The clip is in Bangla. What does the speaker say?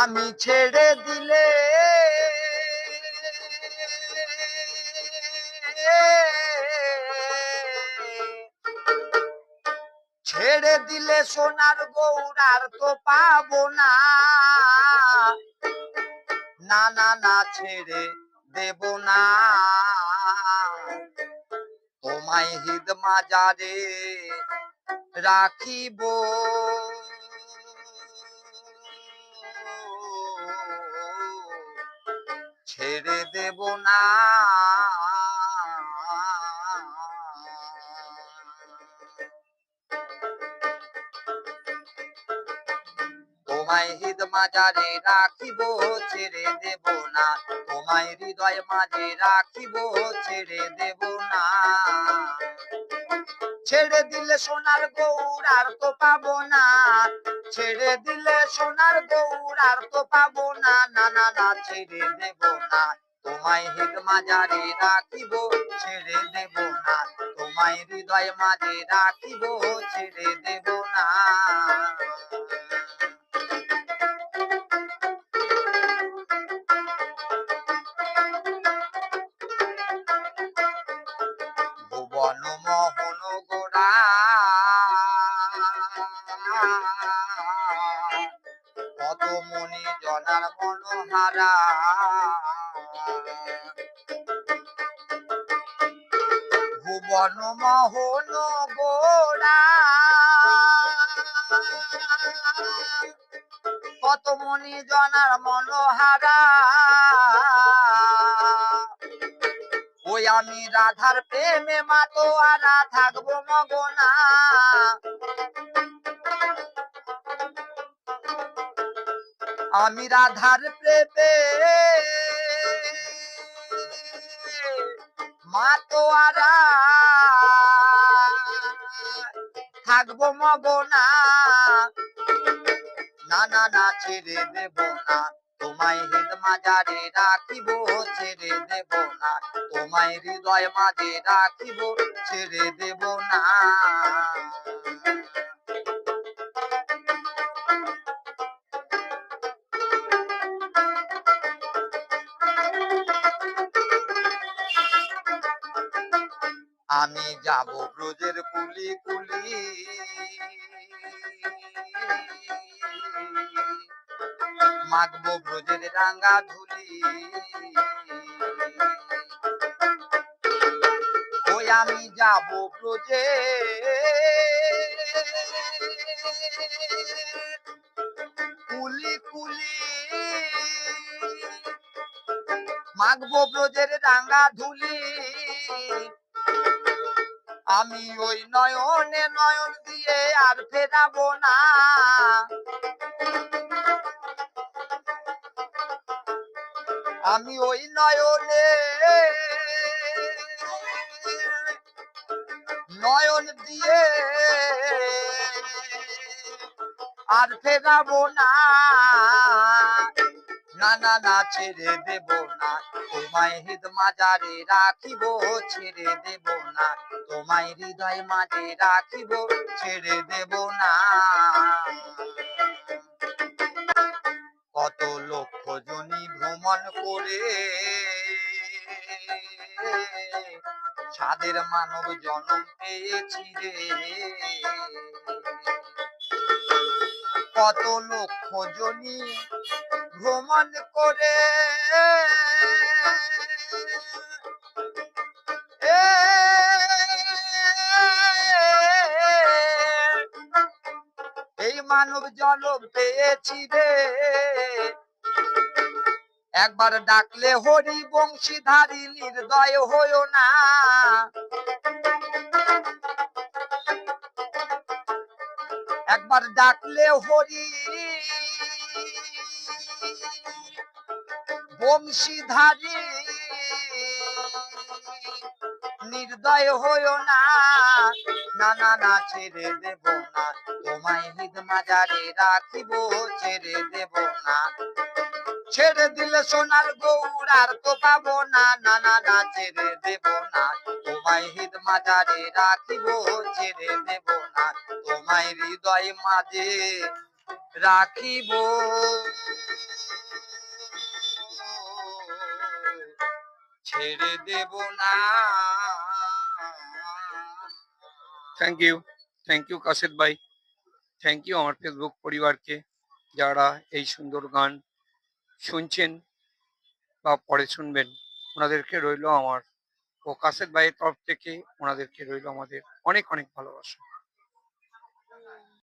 আমি ছেড়ে দিলে ছেড়ে দিলে সোনার গৌরার তো পাবো না। না না না, ছেড়ে দেব না। তোমায় হিদ মাজারে রাখিব। দেব না। তোমায় হৃদ মাজারে রাখিব, ছেড়ে দেব না। তোমায় হৃদয় মাঝে রাখিব, ছেড়ে দেব না। ছেড়ে দিলে সোনার গৌর আর তো পাবো না। ছেড়ে দিলে সোনার গৌর আর তো পাবো না। না না না, ছেড়ে দেব না। তোমায় হৃদ মাজারে রাখিব, ছেড়ে দেব না। তোমায় হৃদয় মাঝে রাখিব, ছেড়ে দেব না। ভুবন মোহন গোড়া। কত জনার মনোহারা ভুবন মোহন গোড়া। কত মনি জনার মনোহারা। ওই আমি রাধার প্রেমে মাতো আরা থাকব মগনা। আমি রাধার প্রেমে মাতো আরা থাকব মগনা। না না না ছেড়ে দেব না। তোমায় হৃদ মাজারে রাখিব, ছেড়ে দেব না। তোমায় হৃদয় মাঝে রাখিব, ছেড়ে দেব না। আমি যাব ব্রজের কুলি কুলি। মাগবো ব্রজের রাঙ্গা ধুলি। ওই আমি যাব ব্রজে। কুলি কুলি। মাগবো ব্রজের রাঙ্গা ধুলি। আমি ওই নয়নে নয়ন দিয়ে আর ফেরাবো না। আমি ওই নয়নে নয়ন দিয়ে আর ফেরাবো না। না না না ছেড়ে দেব না। তোমায় হৃদ মাজারে রাখিব, ছেড়ে দেব না। তোমায় হৃদয় মাঝে রাখিব, ছেড়ে দেব না। কত লক্ষ জনি ভ্রমণ করে ছাদের মানব জনম পেয়েছি রে। কত লক্ষ জনি ভ্রমণ করে। এই মানব জনম পেয়েছি রে। একবার ডাকলে হরি বংশীধারী, নির্দয় হইও না। একবার ডাকলে হরি বংশীধারী। নির্দয় হইও না না না না ছেড়ে দেব না। তোমায় হৃদ মাজারে রাখিব, ছেড়ে দেব না। ছেড়ে দিলে সোনার গৌর আর তো পাবো না না না না ছেড়ে দেব না। তোমায় হৃদ মাজারে রাখিব, ছেড়ে দেব না। তোমায় হৃদয় মাঝে রাখিব। ছেড়ে দেব না। Thank you thank you Kashed ভাই থ্যাংক ইউ আমার ফেসবুক পরিবারকে যারা এই সুন্দর গান শুনছেন বা পরে শুনবেন। ওনাদেরকে রইল আমার ও কাশেদ ভাইয়ের তরফ থেকে ওনাদেরকে রইল আমাদের অনেক অনেক ভালোবাসা।